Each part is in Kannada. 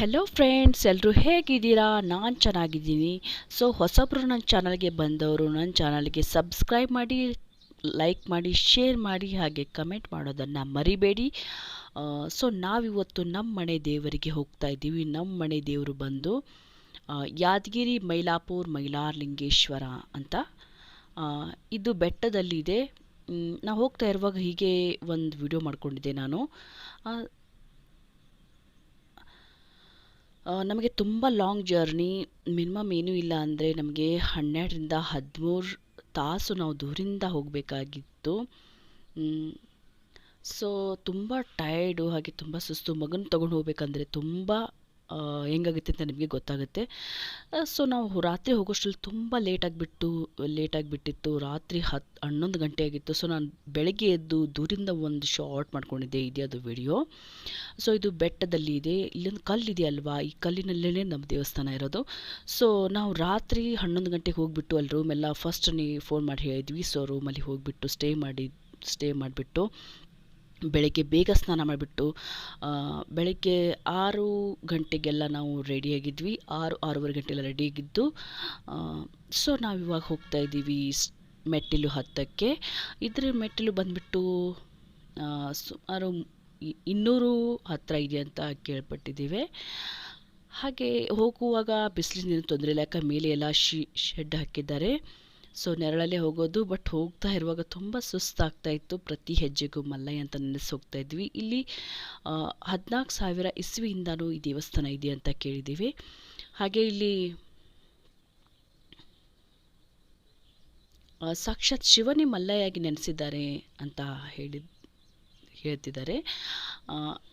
ಹೆಲೋ ಫ್ರೆಂಡ್ಸ್ ಎಲ್ಲರೂ ಹೇಗಿದ್ದೀರಾ? ನಾನು ಚೆನ್ನಾಗಿದ್ದೀನಿ. ಸೊ ಹೊಸಬ್ರು ನನ್ನ ಚಾನಲ್ಗೆ ಬಂದವರು ನನ್ನ ಚಾನಲ್ಗೆ ಸಬ್ಸ್ಕ್ರೈಬ್ ಮಾಡಿ ಲೈಕ್ ಮಾಡಿ ಶೇರ್ ಮಾಡಿ, ಹಾಗೆ ಕಮೆಂಟ್ ಮಾಡೋದನ್ನು ಮರಿಬೇಡಿ. ಸೊ ನಾವಿವತ್ತು ನಮ್ಮ ಮನೆ ದೇವರಿಗೆ ಹೋಗ್ತಾ ಇದ್ದೀವಿ. ನಮ್ಮ ಮನೆ ದೇವರು ಬಂದು ಯಾದಗಿರಿ ಮೈಲಾಪುರ್ ಮೈಲಾರಲಿಂಗೇಶ್ವರ ಅಂತ ಇದು ಬೆಟ್ಟದಲ್ಲಿದೆ. ನಾವು ಹೋಗ್ತಾ ಇರುವಾಗ ಹೀಗೆ ಒಂದು ವಿಡಿಯೋ ಮಾಡಿಕೊಂಡಿದ್ದೆ ನಾನು ಆ, ಆ, ನಮಗೆ ತುಂಬ ಲಾಂಗ್ ಜರ್ನಿ ಮಿನಿಮಮ್ ಏನೂ ಇಲ್ಲ ಅಂದರೆ ನಮಗೆ ಹನ್ನೆರಡರಿಂದ ಹದಿಮೂರು ತಾಸು ನಾವು ದೂರಿಂದ ಹೋಗಬೇಕಾಗಿತ್ತು. ಸೊ ತುಂಬ ಟಯರ್ಡು ಹಾಗೆ ತುಂಬ ಸುಸ್ತು, ಮಗನ ತೊಗೊಂಡು ಹೋಗಬೇಕಂದ್ರೆ ತುಂಬ ಹೆಂಗಾಗುತ್ತೆ ಅಂತ ನಿಮಗೆ ಗೊತ್ತಾಗುತ್ತೆ. ಸೊ ನಾವು ರಾತ್ರಿ ಹೋಗೋಷ್ಟ್ರಲ್ಲಿ ತುಂಬ ಲೇಟಾಗಿಬಿಟ್ಟು ಲೇಟಾಗಿಬಿಟ್ಟಿತ್ತು ರಾತ್ರಿ ಹತ್ತು ಹನ್ನೊಂದು ಗಂಟೆ ಆಗಿತ್ತು. ಸೊ ನಾನು ಬೆಳಗ್ಗೆ ಎದ್ದು ದೂರಿಂದ ಒಂದು ಶಾರ್ಟ್ ಮಾಡ್ಕೊಂಡಿದ್ದೆ. ಇದೆ ಅದು ವಿಡಿಯೋ ಸೊ ಇದು ಬೆಟ್ಟದಲ್ಲಿ ಇದೆ. ಇಲ್ಲೊಂದು ಕಲ್ಲಿದೆ ಅಲ್ವಾ? ಈ ಕಲ್ಲಿನಲ್ಲೇ ನಮ್ಮ ದೇವಸ್ಥಾನ ಇರೋದು. ಸೊ ನಾವು ರಾತ್ರಿ ಹನ್ನೊಂದು ಗಂಟೆಗೆ ಹೋಗಿಬಿಟ್ಟು ಅಲ್ಲಿ ರೂಮೆಲ್ಲ ಫಸ್ಟ್ ಫೋನ್ ಮಾಡಿ ಹೇಳಿದ್ವಿ. ಸೊ ರೂಮಲ್ಲಿ ಹೋಗಿಬಿಟ್ಟು ಸ್ಟೇ ಮಾಡಿ ಸ್ಟೇ ಮಾಡಿಬಿಟ್ಟು ಬೆಳಗ್ಗೆ ಬೇಗ ಸ್ನಾನ ಮಾಡಿಬಿಟ್ಟು ಬೆಳಗ್ಗೆ ಆರು ಗಂಟೆಗೆಲ್ಲ ನಾವು ರೆಡಿಯಾಗಿದ್ವಿ ಆರು, ಆರೂವರೆ ಗಂಟೆಲ್ಲ ರೆಡಿಯಾಗಿದ್ದು ಸೊ ನಾವು ಇವಾಗ ಹೋಗ್ತಾ ಇದ್ದೀವಿ ಮೆಟ್ಟಿಲು ಹತ್ತಕ್ಕೆ. ಇದ್ರ ಮೆಟ್ಟಿಲು ಬಂದುಬಿಟ್ಟು ಸುಮಾರು ಇನ್ನೂರು ಹತ್ತಿರ ಇದೆ ಅಂತ ಕೇಳ್ಪಟ್ಟಿದ್ದೀವಿ. ಹಾಗೆ ಹೋಗುವಾಗ ಬಿಸಿಲಿನ ತೊಂದರೆ ಇಲ್ಲ ಯಾಕೆ ಮೇಲೆ ಎಲ್ಲ ಶಿ, ಶೆಡ್ ಹಾಕಿದ್ದಾರೆ. ಸೊ ನೆರಳಲ್ಲೇ ಹೋಗೋದು ಬಟ್ ಹೋಗ್ತಾ ಇರುವಾಗ ತುಂಬ ಸುಸ್ತಾಗ್ತಾ ಇತ್ತು ಪ್ರತಿ ಹೆಜ್ಜೆಗೂ ಮಲ್ಲಯ್ಯ ಅಂತ ನೆನೆಸಿ ಹೋಗ್ತಾ ಇದ್ವಿ. ಇಲ್ಲಿ ಹದಿನಾಲ್ಕು ಸಾವಿರ ಇಸ್ವಿಯಿಂದನೂ ಈ ದೇವಸ್ಥಾನ ಇದೆ ಅಂತ ಕೇಳಿದ್ದೀವಿ. ಹಾಗೆ ಇಲ್ಲಿ ಸಾಕ್ಷಾತ್ ಶಿವನೇ ಮಲ್ಲಯ್ಯಾಗಿ ನೆನೆಸಿದ್ದಾರೆ ಅಂತ ಹೇಳಿ ಹೇಳ್ತಿದ್ದಾರೆ.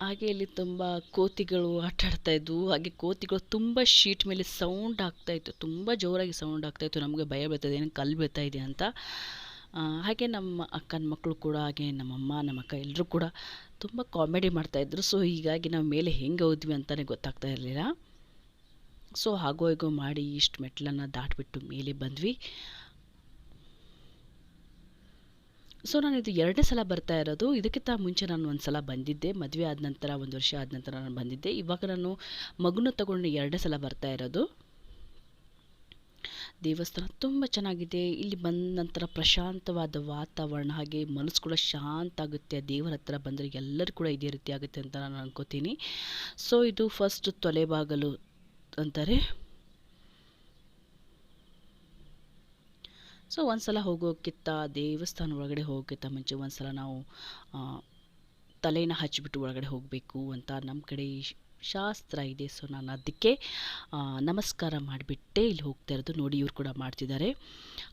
ಹಾಗೆ ಇಲ್ಲಿ ತುಂಬ ಕೋತಿಗಳು ಆಟ ಆಡ್ತಾ ಇದ್ವು. ಹಾಗೆ ಕೋತಿಗಳು ತುಂಬ ಶೀಟ್ ಮೇಲೆ ಸೌಂಡ್ ಆಗ್ತಾ ಇತ್ತು. ತುಂಬ ಜೋರಾಗಿ ಸೌಂಡ್ ಆಗ್ತಾ ಇತ್ತು. ನಮಗೆ ಭಯ ಬೀಳ್ತದೆ ಏನೋ ಕಲ್ಲು ಬೀಳ್ತಾ ಇದೆ ಅಂತ. ಹಾಗೆ ನಮ್ಮ ಅಕ್ಕನ ಮಕ್ಕಳು ಕೂಡ, ಹಾಗೆ ನಮ್ಮಮ್ಮ ನಮ್ಮ ಅಕ್ಕ ಎಲ್ಲರೂ ಕೂಡ ತುಂಬ ಕಾಮಿಡಿ ಮಾಡ್ತಾಯಿದ್ರು ಸೊ ಹೀಗಾಗಿ ನಾವು ಮೇಲೆ ಹೆಂಗೆ ಹೋದ್ವಿ ಅಂತಲೇ ಗೊತ್ತಾಗ್ತಾ ಇರಲಿಲ್ಲ. ಸೊ ಹಾಗೋ ಹೀಗೋ ಮಾಡಿ ಇಷ್ಟು ಮೆಟ್ಲನ್ನು ದಾಟಿಬಿಟ್ಟು ಮೇಲೆ ಬಂದ್ವಿ. ಸೊ ನಾನು ಇದು ಎರಡನೇ ಸಲ ಬರ್ತಾ ಇರೋದು. ಇದಕ್ಕಿಂತ ಮುಂಚೆ ನಾನು ಒಂದು ಸಲ ಬಂದಿದ್ದೆ. ಮದುವೆ ಆದ ನಂತರ, ಒಂದು ವರ್ಷ ಆದ ನಂತರ ನಾನು ಬಂದಿದ್ದೆ. ಇವಾಗ ನಾನು ಮಗುನ ತಗೊಂಡು ಎರಡನೇ ಸಲ ಬರ್ತಾ ಇರೋದು. ದೇವಸ್ಥಾನ ತುಂಬ ಚೆನ್ನಾಗಿದೆ. ಇಲ್ಲಿ ಬಂದ ನಂತರ ಪ್ರಶಾಂತವಾದ ವಾತಾವರಣ, ಹಾಗೆ ಮನಸ್ಸು ಕೂಡ ಶಾಂತ ಆಗುತ್ತೆ ದೇವರ ಹತ್ರ ಬಂದರೆ ಎಲ್ಲರೂ ಕೂಡ ಇದೇ ರೀತಿ ಆಗುತ್ತೆ ಅಂತ ನಾನು ಅನ್ಕೋತೀನಿ. ಸೊ ಇದು ಫಸ್ಟ್ ತೊಲೆಬಾಗಲು ಅಂತಾರೆ. ಸೊ ಒಂದು ಸಲ ಹೋಗೋಕ್ಕಿಂತ ದೇವಸ್ಥಾನ ಒಳಗಡೆ ಹೋಗೋಕ್ಕಿಂತ ಮುಂಚೆ ಒಂದು ಸಲ ನಾವು ತಲೇನ ಹಚ್ಚಿಬಿಟ್ಟು ಒಳಗಡೆ ಹೋಗಬೇಕು ಅಂತ ನಮ್ಮ ಕಡೆ ಶಾಸ್ತ್ರ ಇದೆ. ಸೊ ನಾನು ಅದಕ್ಕೆ ನಮಸ್ಕಾರ ಮಾಡಿಬಿಟ್ಟೆ. ಇಲ್ಲಿ ಹೋಗ್ತಾ ಇರೋದು ನೋಡಿ, ಇವ್ರು ಕೂಡ ಮಾಡ್ತಿದ್ದಾರೆ.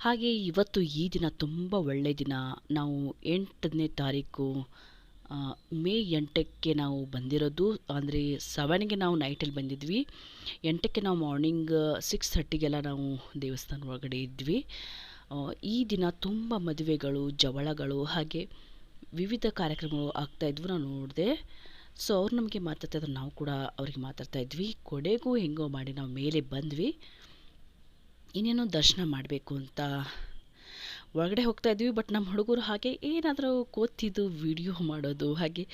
ಹಾಗೆ ಇವತ್ತು ಈ ದಿನ ತುಂಬ ಒಳ್ಳೆಯ ದಿನ. ನಾವು ಎಂಟನೇ ತಾರೀಕು ಮೇ ಎಂಟಕ್ಕೆ ನಾವು ಬಂದಿರೋದು. ಅಂದರೆ, ಸೆವೆನ್ಗೆ ನಾವು ನೈಟಲ್ಲಿ ಬಂದಿದ್ವಿ. ಎಂಟಕ್ಕೆ ನಾವು ಮಾರ್ನಿಂಗ್ ಸಿಕ್ಸ್ ಥರ್ಟಿಗೆಲ್ಲ ನಾವು ದೇವಸ್ಥಾನ ಒಳಗಡೆ ಇದ್ವಿ. ಈ ದಿನ ತುಂಬ ಮದುವೆಗಳು, ಜವಳಗಳು, ಹಾಗೆ ವಿವಿಧ ಕಾರ್ಯಕ್ರಮಗಳು ಆಗ್ತಾ ಇದ್ವು ನಾನು ನೋಡಿದೆ. ಸೊ ಅವ್ರು ನಮಗೆ ಮಾತಾಡ್ತಾ ಇದ್ರು ನಾವು ಕೂಡ ಅವ್ರಿಗೆ ಮಾತಾಡ್ತಾ ಇದ್ವಿ. ಕೊಡೆಗೂ ಹೆಂಗೋ ಮಾಡಿ ನಾವು ಮೇಲೆ ಬಂದ್ವಿ. ಇನ್ನೇನೋ ದರ್ಶನ ಮಾಡಬೇಕು ಅಂತ ಒಳಗಡೆ ಹೋಗ್ತಾ ಇದ್ವಿ ಬಟ್ ನಮ್ಮ ಹುಡುಗರು ಹಾಗೆ ಏನಾದರೂ ಕೂತಿದ್ದು ವಿಡಿಯೋ ಮಾಡೋದು, ಹಾಗೆ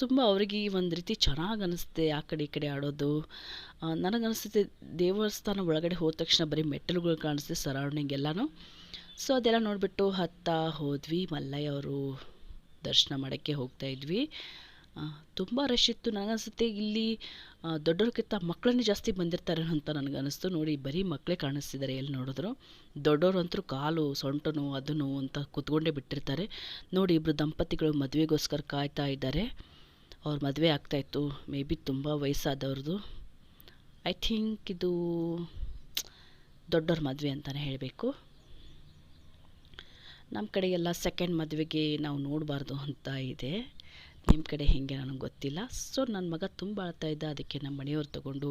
ತುಂಬ ಅವರಿಗೆ ಒಂದು ರೀತಿ ಚೆನ್ನಾಗಿ ಅನಿಸುತ್ತೆ ಆ ಕಡೆ ಈ ಕಡೆ ಆಡೋದು. ನನಗನ್ನಿಸುತ್ತೆ ದೇವಸ್ಥಾನ ಒಳಗಡೆ ಹೋದ ತಕ್ಷಣ ಬರೀ ಮೆಟ್ಟಲುಗಳು ಕಾಣಿಸುತ್ತೆ ಸರೌಂಡಿಂಗ್ ಎಲ್ಲನೂ. ಸೊ ಅದೆಲ್ಲ ನೋಡಿಬಿಟ್ಟು ಹತ್ತಾ ಹೋದ್ವಿ. ಮಲ್ಲಯ್ಯ ಅವರು ದರ್ಶನ ಮಾಡೋಕ್ಕೆ ಹೋಗ್ತಾ ಇದ್ವಿ. ತುಂಬ ರಶ್ ಇತ್ತು. ನನಗನ್ಸುತ್ತೆ ಇಲ್ಲಿ ದೊಡ್ಡವ್ರಕ್ಕಿಂತ ಮಕ್ಕಳನ್ನೇ ಜಾಸ್ತಿ ಬಂದಿರ್ತಾರೆ ಅಂತ ನನಗನ್ನಿಸ್ತು ನೋಡಿ, ಬರೀ ಮಕ್ಕಳೇ ಕಾಣಿಸ್ತಿದ್ದಾರೆ ಎಲ್ಲಿ ನೋಡಿದ್ರು. ದೊಡ್ಡವರು ಅಂತೂ ಕಾಲು ಸೊಂಟನು ಅದನ್ನು ಅಂತ ಕೂತ್ಕೊಂಡೇ ಬಿಟ್ಟಿರ್ತಾರೆ. ನೋಡಿ ಇಬ್ಬರು ದಂಪತಿಗಳು ಮದುವೆಗೋಸ್ಕರ ಕಾಯ್ತಾ ಇದ್ದಾರೆ. ಅವ್ರ ಮದುವೆ ಆಗ್ತಾಯಿತ್ತು ಮೇ ಬಿ ತುಂಬ ವಯಸ್ಸಾದವ್ರದ್ದು ಐ ಥಿಂಕ್ ಇದು ದೊಡ್ಡವ್ರ ಮದುವೆ ಅಂತಲೇ ಹೇಳಬೇಕು. ನಮ್ಮ ಕಡೆ ಎಲ್ಲ ಸೆಕೆಂಡ್ ಮದುವೆಗೆ ನಾವು ನೋಡಬಾರ್ದು ಅಂತ ಇದೆ. ನಿಮ್ಮ ಕಡೆ ಹೇಗೆ ನನಗೆ ಗೊತ್ತಿಲ್ಲ. ಸೊ ನನ್ನ ಮಗ ತುಂಬ ಅಳ್ತಾ ಇದ್ದ. ಅದಕ್ಕೆ ನಮ್ಮ ಮನೆಯವ್ರು ತಗೊಂಡು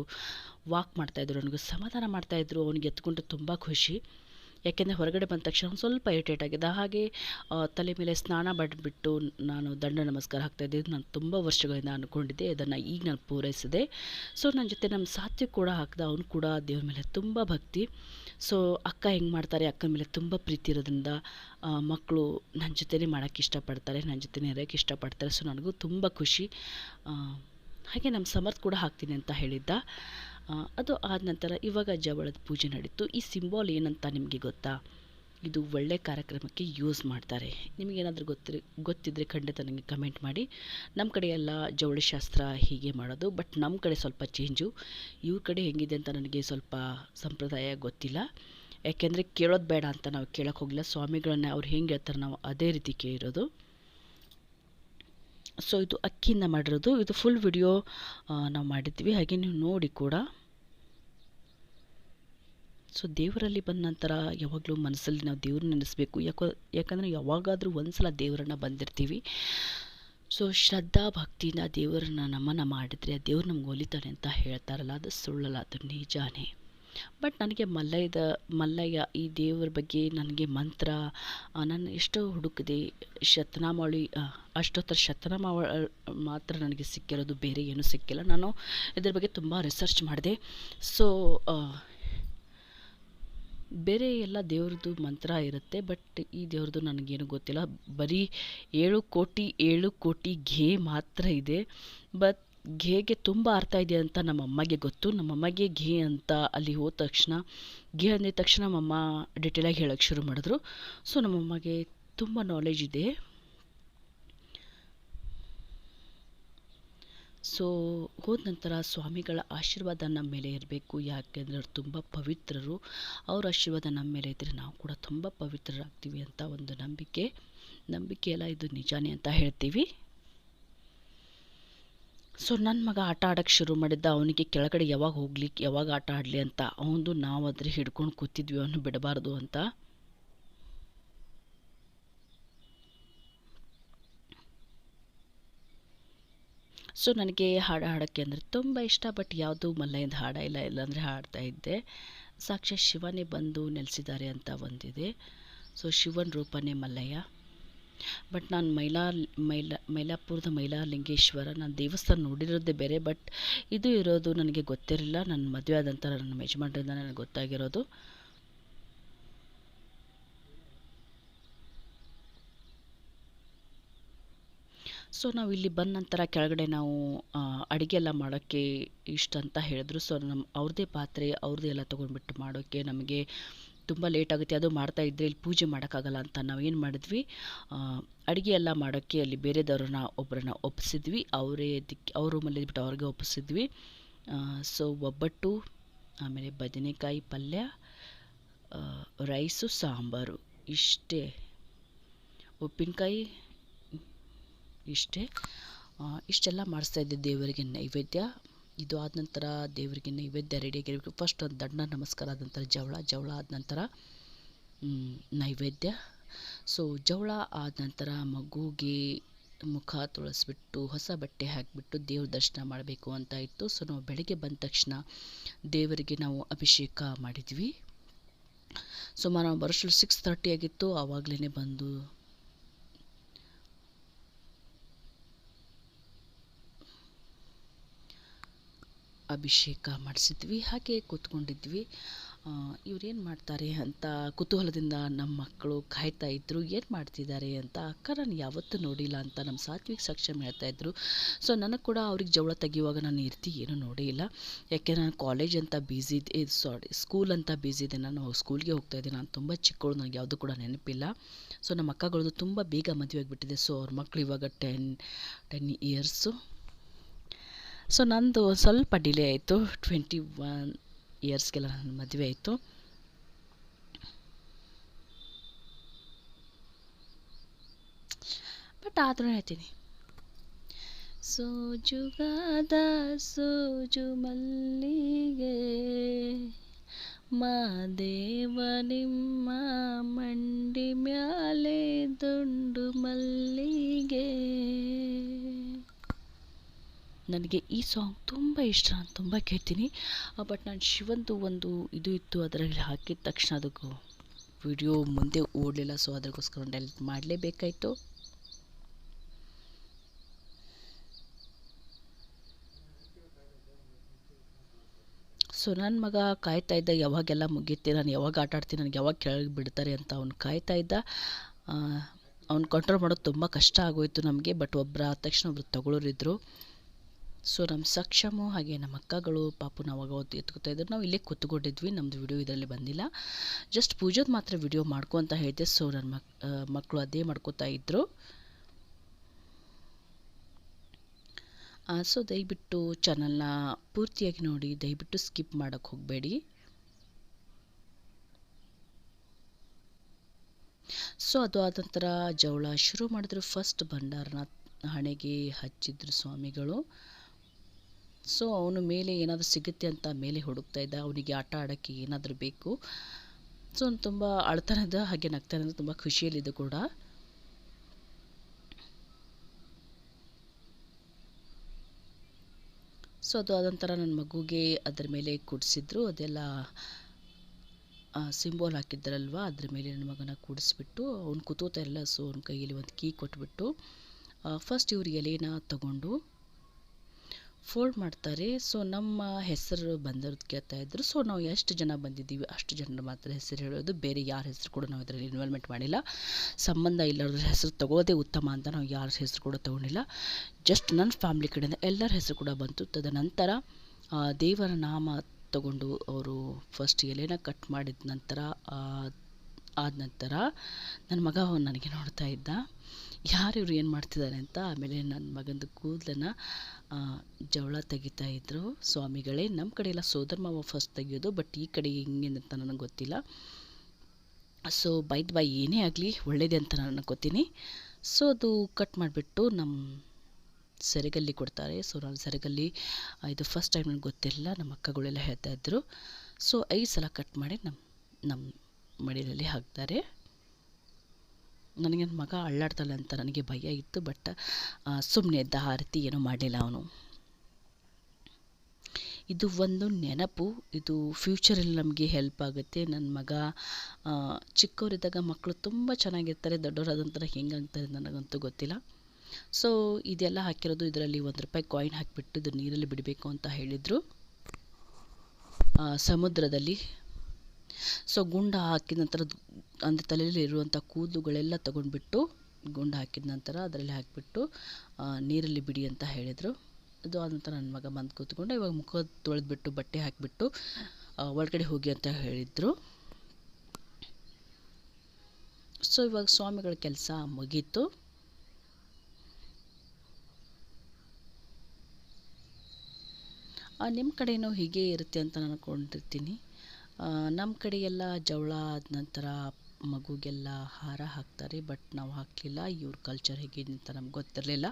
ವಾಕ್ ಮಾಡ್ತಾಯಿದ್ರು ನನಗೆ ಸಮಾಧಾನ ಮಾಡ್ತಾಯಿದ್ರು ಅವ್ನಿಗೆ ಎತ್ಕೊಂಡು ತುಂಬ ಖುಷಿ. ಯಾಕೆಂದರೆ ಹೊರಗಡೆ ಬಂದ ತಕ್ಷಣ ಒಂದು ಸ್ವಲ್ಪ ಇರಿಟೇಟ್ ಆಗಿದೆ ಹಾಗೆ ತಲೆ ಮೇಲೆ ಸ್ನಾನ ಮಾಡಿಬಿಟ್ಟು ನಾನು ದಂಡ ನಮಸ್ಕಾರ ಹಾಕ್ತಾಯಿದ್ದೆ ನಾನು ತುಂಬ ವರ್ಷಗಳಿಂದ ಅಂದ್ಕೊಂಡಿದ್ದೆ ಅದನ್ನು ಈಗ ನಾನು ಪೂರೈಸಿದೆ. ಸೊ ನನ್ನ ಜೊತೆ ನಮ್ಮ ಸಾತ್ವಿಕ್ ಕೂಡ ಹಾಕಿದೆ. ಅವನು ಕೂಡ ದೇವ್ರ ಮೇಲೆ ತುಂಬ ಭಕ್ತಿ. ಸೊ ಅಕ್ಕ ಹೆಂಗೆ ಮಾಡ್ತಾರೆ? ಅಕ್ಕ ಮೇಲೆ ತುಂಬ ಪ್ರೀತಿ ಇರೋದ್ರಿಂದ ಮಕ್ಕಳು ನನ್ನ ಜೊತೆನೇ ಮಾಡೋಕ್ಕೆ ಇಷ್ಟಪಡ್ತಾರೆ ನನ್ನ ಜೊತೆನೇ ಇರೋಕ್ಕೆ ಇಷ್ಟಪಡ್ತಾರೆ. ಸೊ ನನಗೂ ತುಂಬ ಖುಷಿ. ಹಾಗೆ ನಮ್ಮ ಸಮರ್ಥ ಕೂಡ ಹಾಕ್ತೀನಿ ಅಂತ ಹೇಳಿದ್ದ. ಅದು ಆದ ನಂತರ ಇವಾಗ ಜವಳದ ಪೂಜೆ ನಡೀತು. ಈ ಸಿಂಬಾಲ್ ಏನಂತ ನಿಮಗೆ ಗೊತ್ತಾ? ಇದು ಒಳ್ಳೆ ಕಾರ್ಯಕ್ರಮಕ್ಕೆ ಯೂಸ್ ಮಾಡ್ತಾರೆ. ನಿಮಗೇನಾದರೂ ಗೊತ್ತಿರ ಗೊತ್ತಿದ್ದರೆ ಖಂಡಿತ ನನಗೆ ಕಮೆಂಟ್ ಮಾಡಿ. ನಮ್ಮ ಕಡೆ ಎಲ್ಲ ಜವಳಿ ಶಾಸ್ತ್ರ ಹೀಗೆ ಮಾಡೋದು ಬಟ್ ನಮ್ಮ ಕಡೆ ಸ್ವಲ್ಪ ಚೇಂಜು ಇವ್ರ ಕಡೆ ಹೆಂಗಿದೆ ಅಂತ ನನಗೆ ಸ್ವಲ್ಪ ಸಂಪ್ರದಾಯ ಗೊತ್ತಿಲ್ಲ. ಯಾಕೆಂದರೆ ಕೇಳೋದು ಬೇಡ ಅಂತ ನಾವು ಕೇಳೋಕ್ಕೆ ಹೋಗಿಲ್ಲ. ಸ್ವಾಮಿಗಳನ್ನ ಅವ್ರು ಹೆಂಗೆ ಹೇಳ್ತಾರೆ ನಾವು ಅದೇ ರೀತಿ ಕೇಳಿರೋದು. ಸೊ ಇದು ಅಕ್ಕಿಯಿಂದ ಮಾಡಿರೋದು. ಇದು ಫುಲ್ ವಿಡಿಯೋ ನಾವು ಮಾಡಿದ್ವಿ. ಹಾಗೆ ನೀವು ನೋಡಿ ಕೂಡ. ಸೊ ದೇವರಲ್ಲಿ ಬಂದ ನಂತರ ಯಾವಾಗಲೂ ಮನಸ್ಸಲ್ಲಿ ನಾವು ದೇವ್ರನ್ನ ನೆನೆಸ್ಬೇಕು. ಯಾಕೋ, ಯಾಕಂದರೆ ಯಾವಾಗಾದರೂ ಒಂದು ಸಲ ದೇವರನ್ನ ಬಂದಿರ್ತೀವಿ. ಸೊ ಶ್ರದ್ಧಾ ಭಕ್ತಿಯಿಂದ ದೇವರನ್ನ ನಮನ ಮಾಡಿದರೆ ದೇವ್ರು ನಮ್ಗೆ ಒಲಿತಾನೆ ಅಂತ ಹೇಳ್ತಾರಲ್ಲ, ಅದು ಸುಳ್ಳಲ್ಲ, ಅದು ನಿಜಾನೇ. ಬಟ್ ನನಗೆ ಮಲ್ಲಯ್ಯದ, ಮಲ್ಲಯ್ಯ ಈ ದೇವರ ಬಗ್ಗೆ ನನಗೆ ಮಂತ್ರ ನಾನು ಎಷ್ಟೋ ಹುಡುಕಿದೆ ಶತನಾಮಾವಳಿ ಅಷ್ಟೊತ್ತರ ಶತನಾಮಾವ, ಮಾತ್ರ ನನಗೆ ಸಿಕ್ಕಿರೋದು, ಬೇರೆ ಏನೂ ಸಿಕ್ಕಿಲ್ಲ. ನಾನು ಇದ್ರ ಬಗ್ಗೆ ತುಂಬ ರಿಸರ್ಚ್ ಮಾಡಿದೆ. ಸೊ ಬೇರೆ ಎಲ್ಲ ದೇವ್ರದ್ದು ಮಂತ್ರ ಇರುತ್ತೆ ಬಟ್ ಈ ದೇವ್ರದ್ದು ನನಗೇನು ಗೊತ್ತಿಲ್ಲ. ಬರೀ ಏಳು ಕೋಟಿ ಏಳು ಕೋಟಿ ಘೇ ಮಾತ್ರ ಇದೆ. ಬಟ್ ಘೇಗೆ ತುಂಬ ಅರ್ಥ ಇದೆ ಅಂತ ನಮ್ಮ ಅಮ್ಮಗೆ ಗೊತ್ತು. ನಮ್ಮ ಅಮ್ಮಗೆ ಘೇ ಅಂತ ಅಲ್ಲಿ ಹೋದ ತಕ್ಷಣ, ಘೇ ಅಂದಿದ ತಕ್ಷಣ ನಮ್ಮಮ್ಮ ಡಿಟೇಲಾಗಿ ಹೇಳೋಕ್ಕೆ ಶುರು ಮಾಡಿದ್ರು. ಸೊ ನಮ್ಮಮ್ಮಗೆ ತುಂಬ ನಾಲೆಜ್ ಇದೆ. ಸೊ ಹೋದ ನಂತರ ಸ್ವಾಮಿಗಳ ಆಶೀರ್ವಾದ ನಮ್ಮ ಮೇಲೆ ಇರಬೇಕು. ಯಾಕೆಂದರೆ ಅವ್ರು ತುಂಬ ಪವಿತ್ರರು. ಅವ್ರ ಆಶೀರ್ವಾದ ನಮ್ಮ ಮೇಲೆ ಇದ್ದರೆ ನಾವು ಕೂಡ ತುಂಬ ಪವಿತ್ರರಾಗ್ತೀವಿ ಅಂತ ಒಂದು ನಂಬಿಕೆ. ನಂಬಿಕೆ ಎಲ್ಲ ಇದು ನಿಜಾನೇ ಅಂತ ಹೇಳ್ತೀವಿ. ಸೊ ನನ್ನ ಮಗ ಆಟ ಆಡೋಕ್ಕೆ ಶುರು ಮಾಡಿದ್ದ, ಅವನಿಗೆ ಕೆಳಗಡೆ ಯಾವಾಗ ಹೋಗ್ಲಿಕ್ಕೆ ಯಾವಾಗ ಆಟ ಆಡಲಿ ಅಂತ ಅವನು ನಾವು ಅದ್ರ ಹಿಡ್ಕೊಂಡು ಕೂತಿದ್ವಿ. ಅವನು ಬಿಡಬಾರ್ದು ಅಂತ. ಸೊ ನನಗೆ ಹಾಡು ಹಾಡೋಕ್ಕೆ ಅಂದರೆ ತುಂಬ ಇಷ್ಟ, ಬಟ್ ಯಾವುದು ಮಲ್ಲಯಿಂದ ಹಾಡ ಇಲ್ಲ. ಇಲ್ಲಾಂದರೆ ಹಾಡ್ತಾ ಇದ್ದೆ. ಸಾಕ್ಷಿ ಶಿವನೇ ಬಂದು ನೆಲೆಸಿದ್ದಾರೆ ಅಂತ ಒಂದಿದೆ. ಸೊ ಶಿವನ ರೂಪನೇ ಮಲ್ಲಯ್ಯ. ಬಟ್ ನಾನು ಮೈಲಾ ಮೈಲಾ, ಮೈಲಾಪುರದ ಮೈಲಾಲಿಂಗೇಶ್ವರ, ನಾನು ದೇವಸ್ಥಾನ ನೋಡಿರೋದೇ ಬೇರೆ, ಬಟ್ ಇದು ಇರೋದು ನನಗೆ ಗೊತ್ತಿರಲಿಲ್ಲ. ನನ್ನ ಮದುವೆ ಆದಂಥ ನನ್ನ ಯಜಮಾನ್ರಿಂದ ನನಗೆ ಗೊತ್ತಾಗಿರೋದು. ಸೊ ನಾವು ಇಲ್ಲಿ ಬಂದ ನಂತರ ಕೆಳಗಡೆ ನಾವು ಅಡುಗೆ ಎಲ್ಲ ಮಾಡೋಕ್ಕೆ ಇಷ್ಟ ಅಂತ ಹೇಳಿದ್ರು. ಸೊ ನಮ್ಮ ಅವ್ರದ್ದೇ ಪಾತ್ರೆ ಅವ್ರದ್ದೇ ಎಲ್ಲ ತೊಗೊಂಡ್ಬಿಟ್ಟು ಮಾಡೋಕ್ಕೆ ನಮಗೆ ತುಂಬ ಲೇಟ್ ಆಗುತ್ತೆ. ಅದು ಮಾಡ್ತಾ ಇದ್ದರೆ ಇಲ್ಲಿ ಪೂಜೆ ಮಾಡೋಕ್ಕಾಗಲ್ಲ ಅಂತ ನಾವು ಏನು ಮಾಡಿದ್ವಿ ಅಡುಗೆ ಎಲ್ಲ ಮಾಡೋಕ್ಕೆ ಅಲ್ಲಿ ಬೇರೆದವ್ರನ್ನ ಒಬ್ಬರನ್ನ ಒಪ್ಪಿಸಿದ್ವಿ ಅವರೇ ದಿಕ್ಕಿ ಅವ್ರ ರೂಮಲ್ಲಿ ಬಿಟ್ಟು ಅವ್ರಿಗೆ ಒಪ್ಪಿಸಿದ್ವಿ ಸೊ ಒಬ್ಬಟ್ಟು, ಆಮೇಲೆ ಬದನೆಕಾಯಿ ಪಲ್ಯ ರೈಸು, ಸಾಂಬಾರು, ಇಷ್ಟೇ. ಉಪ್ಪಿನಕಾಯಿ ಇಷ್ಟೇ. ಇಷ್ಟೆಲ್ಲ ಮಾಡಿಸ್ತಾ ಇದ್ದೆ ದೇವರಿಗೆ ನೈವೇದ್ಯ. ಇದು ಆದ ನಂತರ ದೇವರಿಗೆ ನೈವೇದ್ಯ ರೆಡಿಯಾಗಿರಬೇಕು ಫಸ್ಟ್ ಒಂದು ದಂಡ ನಮಸ್ಕಾರ ಆದ ನಂತರ ಜವಳ ಜವಳ ಆದ ನಂತರ ನೈವೇದ್ಯ. ಸೊ ಜವಳ ಆದ ನಂತರ ಮಗುಗೆ ಮುಖ ತೊಳಸ್ಬಿಟ್ಟು, ಹೊಸ ಬಟ್ಟೆ ಹಾಕಿಬಿಟ್ಟು ದೇವ್ರ ದರ್ಶನ ಮಾಡಬೇಕು ಅಂತ ಇತ್ತು. ಸೊ ನಾವು ಬೆಳಗ್ಗೆ ಬಂದ ತಕ್ಷಣ ದೇವರಿಗೆ ನಾವು ಅಭಿಷೇಕ ಮಾಡಿದ್ವಿ. ಸುಮಾರು ವರ್ಷ ಸಿಕ್ಸ್ ತರ್ಟಿ ಆಗಿತ್ತು. ಆವಾಗಲೇ ಬಂದು ಅಭಿಷೇಕ ಮಾಡಿಸಿದ್ವಿ, ಹಾಗೆ ಕೂತ್ಕೊಂಡಿದ್ವಿ. ಇವ್ರೇನು ಮಾಡ್ತಾರೆ ಅಂತ ಕುತೂಹಲದಿಂದ ನಮ್ಮ ಮಕ್ಕಳು ಕಾಯ್ತಾ ಇದ್ದರು ಏನು ಮಾಡ್ತಿದ್ದಾರೆ ಅಂತ ಅಕ್ಕ ನಾನು ಯಾವತ್ತೂ ನೋಡಿಲ್ಲ ಅಂತ ನಮ್ಮ ಸಾತ್ವಿಕ್ ಸಕ್ಷಮ್ ಹೇಳ್ತಾ ಇದ್ರು. ಸೊ, ನನಗೆ ಕೂಡ ಅವ್ರಿಗೆ ಜವಳ ತೆಗಿಯುವಾಗ ನಾನು ಇರ್ತಿ ಏನೂ ನೋಡಿಲ್ಲ ಯಾಕೆ ನಾನು ಕಾಲೇಜ್ ಅಂತ ಬ್ಯುಸಿ ಇದೆ ಸಾರಿ ಸ್ಕೂಲ್ ಅಂತ ಬ್ಯುಸಿ ಇದೆ ನಾನು ಸ್ಕೂಲ್ಗೆ ಹೋಗ್ತಾ ಇದ್ದೆ. ನಾನು ತುಂಬ ಚಿಕ್ಕವಳು ನನಗೆ ಯಾವುದು ಕೂಡ ನೆನಪಿಲ್ಲ. ಸೊ, ನಮ್ಮ ಅಕ್ಕಗಳದ್ದು ತುಂಬ ಬೇಗ ಮದುವೆ ಆಗಿಬಿಟ್ಟಿದೆ. ಸೊ, ಅವ್ರ ಮಕ್ಕಳು ಇವಾಗ ಟೆನ್ ಟೆನ್ ಇಯರ್ಸು ಸೊ ನಂದು ಸ್ವಲ್ಪ ಡಿಲೇ ಆಯಿತು. ಟ್ವೆಂಟಿ ಒನ್ ಇಯರ್ಸ್ಗೆಲ್ಲ ನನ್ನ ಮದುವೆ ಆಯಿತು. ಬಟ್ ಆದರೂ ಹೇಳ್ತೀನಿ. ಸೋಜುಗಾದ ಸೋಜು ಮಲ್ಲಿಗೆ, ಮಾದೇವ ನಿಮ್ಮ ಮಂಡಿ ಮ್ಯಾಲೆ ದುಂಡು ಮಲ್ಲಿಗೆ. ನನಗೆ ಈ ಸಾಂಗ್ ತುಂಬ ಇಷ್ಟ, ನಾನು ತುಂಬ ಕೇಳ್ತೀನಿ. ಬಟ್ ನಾನು ಶಿವಂದು ಒಂದು ಇದು ಇತ್ತು, ಅದರಲ್ಲಿ ಹಾಕಿದ ತಕ್ಷಣ ಅದಕ್ಕೂ ವಿಡಿಯೋ ಮುಂದೆ ಓಡಲಿಲ್ಲ ಸೊ ಅದಕ್ಕೋಸ್ಕರ ಡೆಲಿಟ್ ಮಾಡಲೇಬೇಕಾಯಿತು. ಸೊ ನನ್ನ ಮಗ ಕಾಯ್ತಾ ಇದ್ದ, ಯಾವಾಗೆಲ್ಲ ಮುಗಿಯುತ್ತೆ, ನಾನು ಯಾವಾಗ ಆಟ ಆಡ್ತೀನಿ, ನನಗೆ ಯಾವಾಗ ಕೆಳಗೆ ಬಿಡ್ತಾರೆ ಅಂತ ಅವ್ನು ಕಾಯ್ತಾ ಇದ್ದ. ಅವ್ನು ಕಂಟ್ರೋಲ್ ಮಾಡೋದು ತುಂಬ ಕಷ್ಟ ಆಗೋಯಿತು ನಮಗೆ ಬಟ್ ಒಬ್ಬರ ತಕ್ಷಣ ಒಬ್ರು ತಗೊಳ್ಳೋರಿದ್ದರು ಸೊ ನಮ್ಮ ಸಕ್ಷಮು ಹಾಗೆ ನಮ್ಮ ಅಕ್ಕಗಳು, ಪಾಪು ನಾವು ಅವಾಗ ಎತ್ಕೊತಾ ಇದ್ರು, ನಾವು ಇಲ್ಲೇ ಕೂತ್ಕೊಂಡಿದ್ವಿ ನಮ್ಮದು ವಿಡಿಯೋ ಇದರಲ್ಲಿ ಬಂದಿಲ್ಲ. ಜಸ್ಟ್ ಪೂಜೆದು ಮಾತ್ರ ವಿಡಿಯೋ ಮಾಡ್ಕೊ ಅಂತ ಹೇಳಿದೆ ಸೊ ನನ್ನ ಮಕ್ ಮಕ್ಕಳು ಅದೇ ಮಾಡ್ಕೋತಾ ಇದ್ದರು ಸೊ ದಯವಿಟ್ಟು ಚಾನಲ್ನ ಪೂರ್ತಿಯಾಗಿ ನೋಡಿ, ದಯವಿಟ್ಟು ಸ್ಕಿಪ್ ಮಾಡೋಕ್ಕೆ ಹೋಗಬೇಡಿ. ಸೊ ಅದು ಆದ ನಂತರ ಜವಳ ಶುರು ಮಾಡಿದ್ರು ಫಸ್ಟ್ ಭಂಡಾರನ ಹಣೆಗೆ ಹಚ್ಚಿದ್ರು ಸ್ವಾಮಿಗಳು. ಸೊ ಅವನು ಮೇಲೆ ಏನಾದರೂ ಸಿಗುತ್ತೆ ಅಂತ ಮೇಲೆ ಹುಡುಕ್ತಾ ಇದ್ದ. ಅವನಿಗೆ ಆಟ ಆಡೋಕ್ಕೆ ಏನಾದರೂ ಬೇಕು. ಸೊ ಅವ್ನು ತುಂಬ ಅಳ್ತಾನದ ಹಾಗೆ ನಗ್ತಾನದ ತುಂಬ ಖುಷಿಯಲ್ಲಿದ್ದು ಕೂಡ. ಸೊ ಅದು ಅದೊಂಥರ ನನ್ನ ಮಗುಗೆ ಅದರ ಮೇಲೆ ಕೂಡಿಸಿದ್ರು. ಅದೆಲ್ಲ ಸಿಂಬೋಲ್ ಹಾಕಿದ್ರಲ್ವಾ? ಅದ್ರ ಮೇಲೆ ನನ್ನ ಮಗನ ಕೂಡಿಸ್ಬಿಟ್ಟು, ಅವ್ನು ಕೂತೋತಾ ಇರಲ್ಲ ಸೊ ಅವ್ನ ಕೈಯಲ್ಲಿ ಒಂದು ಕೀ ಕೊಟ್ಬಿಟ್ಟು ಫಸ್ಟ್ ಇವ್ರು ಎಲೆನ ತಗೊಂಡು ಫೋಲ್ಡ್ ಮಾಡ್ತಾರೆ. ಸೊ ನಮ್ಮ ಹೆಸರು ಬಂದಿರೋದು ಕೇಳ್ತಾ ಇದ್ರು. ಸೊ ನಾವು ಎಷ್ಟು ಜನ ಬಂದಿದ್ದೀವಿ ಅಷ್ಟು ಜನರ ಮಾತ್ರ ಹೆಸರು ಹೇಳೋದು. ಬೇರೆ ಯಾರ ಹೆಸರು ಕೂಡ ನಾವು ಇದರಲ್ಲಿ ಇನ್ವಾಲ್ವ್ಮೆಂಟ್ ಮಾಡಿಲ್ಲ. ಸಂಬಂಧ ಇಲ್ಲರ ಹೆಸರು ತಗೋದೇ ಉತ್ತಮ ಅಂತ ನಾವು ಯಾರ ಹೆಸರು ಕೂಡ ತೊಗೊಂಡಿಲ್ಲ. ಜಸ್ಟ್ ನನ್ನ ಫ್ಯಾಮ್ಲಿ ಕಡೆಯಿಂದ ಎಲ್ಲರ ಹೆಸರು ಕೂಡ ಬಂತು. ತದನಂತರ ದೇವರ ನಾಮ ತಗೊಂಡು ಅವರು ಫಸ್ಟ್ ಎಲೆನ ಕಟ್ ಮಾಡಿದ ನಂತರ ಆದ ನಂತರ, ನನ್ನ ಮಗ ನನಗೆ ನೋಡ್ತಾ ಇದ್ದ. ಯಾರು ಇವರು ಏನು ಮಾಡ್ತಿದ್ದಾರೆ ಅಂತ? ಆಮೇಲೆ ನನ್ನ ಮಗಂದು ಕೂದಲನ್ನು ಜವಳ ತೆಗಿತಾ ಇದ್ದರು ಸ್ವಾಮಿಗಳೇ ನಮ್ಮ ಕಡೆ ಎಲ್ಲ ಸೋದರ ಮಾವ ಫಸ್ಟ್ ತೆಗಿಯೋದು ಬಟ್ ಈ ಕಡೆ ಹೆಂಗೆ ಅಂತ ನನಗೆ ಗೊತ್ತಿಲ್ಲ. ಸೊ ಬೈದ್ ಬೈ ಏನೇ ಆಗಲಿ, ಒಳ್ಳೇದೇ ಅಂತ ನಾನು ಅನ್ಕೋತೀನಿ. ಸೊ ಅದು ಕಟ್ ಮಾಡಿಬಿಟ್ಟು ನಮ್ಮ ಸೆರೆಗಲ್ಲಿ ಕೊಡ್ತಾರೆ. ಸೊ ನಾನು ಸೆರೆಗಲ್ಲಿ ಇದು ಫಸ್ಟ್ ಟೈಮ್ ನನಗೆ ಗೊತ್ತಿರಲಿಲ್ಲ. ನಮ್ಮ ಅಕ್ಕಗಳೆಲ್ಲ ಹೇಳ್ತಾ ಇದ್ದರು ಸೊ ಐದು ಸಲ ಕಟ್ ಮಾಡಿ ನಮ್ಮ ನಮ್ಮ ಮಡಿಲಲ್ಲಿ ಹಾಕ್ತಾರೆ. ನನಗೆ ನನ್ನ ಮಗ ಅಳ್ಳಾಡ್ತಾಳೆ ಅಂತ ನನಗೆ ಭಯ ಇತ್ತು ಬಟ್ ಸುಮ್ಮನೆ ಇದ್ದ ಆ ಏನೂ ಮಾಡಲಿಲ್ಲ ಅವನು. ಇದು ಒಂದು ನೆನಪು, ಇದು ಫ್ಯೂಚರಲ್ಲಿ ನಮಗೆ ಹೆಲ್ಪ್ ಆಗುತ್ತೆ. ನನ್ನ ಮಗ ಚಿಕ್ಕವರಿದ್ದಾಗ ಮಕ್ಕಳು ತುಂಬ ಚೆನ್ನಾಗಿರ್ತಾರೆ, ದೊಡ್ಡವರಾದಂತರ ಹೆಂಗಾಗ್ತಾರೆ ನನಗಂತೂ ಗೊತ್ತಿಲ್ಲ. ಸೊ ಇದೆಲ್ಲ ಹಾಕಿರೋದು ಇದರಲ್ಲಿ ಒಂದು ರೂಪಾಯಿ ಕಾಯಿನ್ ಹಾಕಿಬಿಟ್ಟು ಇದು ನೀರಲ್ಲಿ ಬಿಡಬೇಕು ಅಂತ ಹೇಳಿದರು. ಸಮುದ್ರದಲ್ಲಿ ಸೊ ಗುಂಡ ಹಾಕಿದ ನಂತರ ಅಂದರೆ ತಲೆಯಲ್ಲಿ ಇರುವಂಥ ಕೂದಲುಗಳೆಲ್ಲ ತಗೊಂಡ್ಬಿಟ್ಟು ಗುಂಡ ಹಾಕಿದ ನಂತರ ಅದರಲ್ಲಿ ಹಾಕಿಬಿಟ್ಟು ನೀರಲ್ಲಿ ಬಿಡಿ ಅಂತ ಹೇಳಿದರು. ಅದು ಆದ ನಂತರ ನನ್ನ ಮಗ ಬಂದು ಕೂತ್ಕೊಂಡು ಇವಾಗ ಮುಖ ತೊಳೆದ್ಬಿಟ್ಟು, ಬಟ್ಟೆ ಹಾಕಿಬಿಟ್ಟು ಒಳಗಡೆ ಹೋಗಿ ಅಂತ ಹೇಳಿದರು. ಸೊ ಇವಾಗ ಸ್ವಾಮಿಗಳ ಕೆಲಸ ಮುಗೀತು. ನಿಮ್ಮ ಕಡೆಯೂ ಹೀಗೆ ಇರುತ್ತೆ ಅಂತ ನಾನು ಅಂದ್ಕೊಂಡಿರ್ತೀನಿ ನಮ್ಮ ಕಡೆ ಎಲ್ಲ ಜವಳ ಆದ ನಂತರ ಮಗುಗೆಲ್ಲ ಹಾರ ಹಾಕ್ತಾರೆ ಬಟ್ ನಾವು ಹಾಕಲಿಲ್ಲ. ಇವ್ರ ಕಲ್ಚರ್ ಹೇಗಿದೆ ಅಂತ ನಮ್ಗೆ ಗೊತ್ತಿರಲಿಲ್ಲ.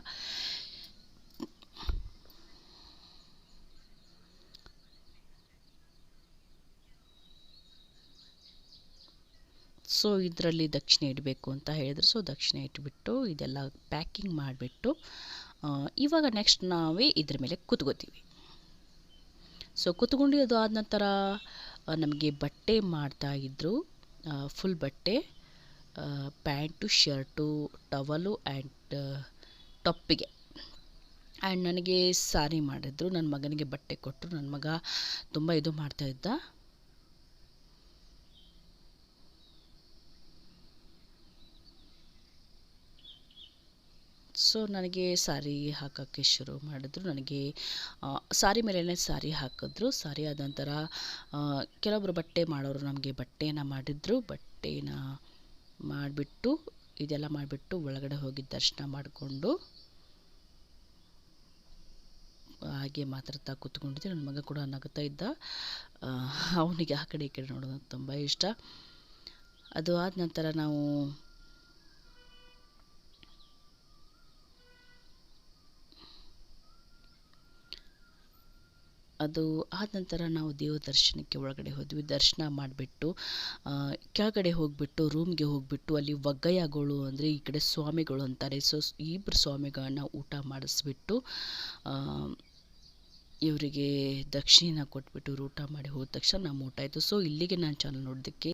ಸೊ ಇದರಲ್ಲಿ ದಕ್ಷಿಣೆ ಇಡಬೇಕು ಅಂತ ಹೇಳಿದ್ರು. ಸೊ ದಕ್ಷಿಣೆ ಇಟ್ಬಿಟ್ಟು ಇದೆಲ್ಲ ಪ್ಯಾಕಿಂಗ್ ಮಾಡಿಬಿಟ್ಟು ಇವಾಗ ನೆಕ್ಸ್ಟ್ ನಾವೇ ಇದ್ರ ಮೇಲೆ ಕೂತ್ಕೋತೀವಿ. ಸೊ ಕೂತ್ಕೊಂಡು ಅದು ಆದ ನಂತರ ನಮಗೆ ಬಟ್ಟೆ ಮಾಡ್ತಾ ಮಾಡ್ತಾಯಿದ್ರು ಫುಲ್ ಬಟ್ಟೆ ಪ್ಯಾಂಟು, ಶರ್ಟು, ಟವಲು ಆ್ಯಂಡ್ ಟೊಪ್ಪಿಗೆ. ಆ್ಯಂಡ್ ನನಗೆ ಸಾರಿ ಮಾಡಿದ್ರು. ನನ್ನ ಮಗನಿಗೆ ಬಟ್ಟೆ ಕೊಟ್ಟರು. ನನ್ನ ಮಗ ತುಂಬ ಇದು ಮಾಡ್ತಾಯಿದ್ದ ಸೊ ನನಗೆ ಸಾರಿ ಹಾಕೋಕ್ಕೆ ಶುರು ಮಾಡಿದ್ರು. ನನಗೆ ಸಾರಿ ಮೇಲೇ ಸಾರಿ ಹಾಕಿದ್ರು. ಸಾರಿ ಆದ ನಂತರ ಕೆಲವೊಬ್ಬರು ಬಟ್ಟೆ ಮಾಡೋರು ನಮಗೆ ಬಟ್ಟೆಯನ್ನು ಮಾಡಿದ್ರು. ಬಟ್ಟೆನ ಮಾಡಿಬಿಟ್ಟು, ಇದೆಲ್ಲ ಮಾಡಿಬಿಟ್ಟು ಒಳಗಡೆ ಹೋಗಿ ದರ್ಶನ ಮಾಡಿಕೊಂಡು, ಹಾಗೆ ಮಾತಾಡ್ತಾ ಕೂತ್ಕೊಂಡಿದ್ದೆ. ನನ್ನ ಮಗ ಕೂಡ ನಗ್ತಾ ಇದ್ದ. ಅವನಿಗೆ ಆ ಕಡೆ ಈ ಕಡೆ ನೋಡೋದು ತುಂಬ ಇಷ್ಟ. ಅದು ಆದ ನಂತರ ನಾವು ಅದು ಆದ ನಂತರ ನಾವು ದೇವ ದರ್ಶನಕ್ಕೆ ಒಳಗಡೆ ಹೋದ್ವಿ, ದರ್ಶನ ಮಾಡಿಬಿಟ್ಟು ಕೆಳಗಡೆ ಹೋಗಿಬಿಟ್ಟು ರೂಮ್ಗೆ ಹೋಗಿಬಿಟ್ಟು, ಅಲ್ಲಿ ಒಗ್ಗಯ್ಯಗಳು ಅಂದರೆ ಈ ಕಡೆ ಸ್ವಾಮಿಗಳು ಅಂತಾರೆ. ಸೊ ಇಬ್ಬರು ಸ್ವಾಮಿಗಳನ್ನ ಊಟ ಮಾಡಿಸ್ಬಿಟ್ಟು ಇವರಿಗೆ ದಕ್ಷಿಣ ಕೊಟ್ಬಿಟ್ಟು ಊಟ ಮಾಡಿ ಹೋದ ತಕ್ಷಣ ನಮ್ಮ ಊಟ ಆಯಿತು. ಸೊ ಇಲ್ಲಿಗೆ ನಾನು ಚಾನಲ್ ನೋಡೋದಕ್ಕೆ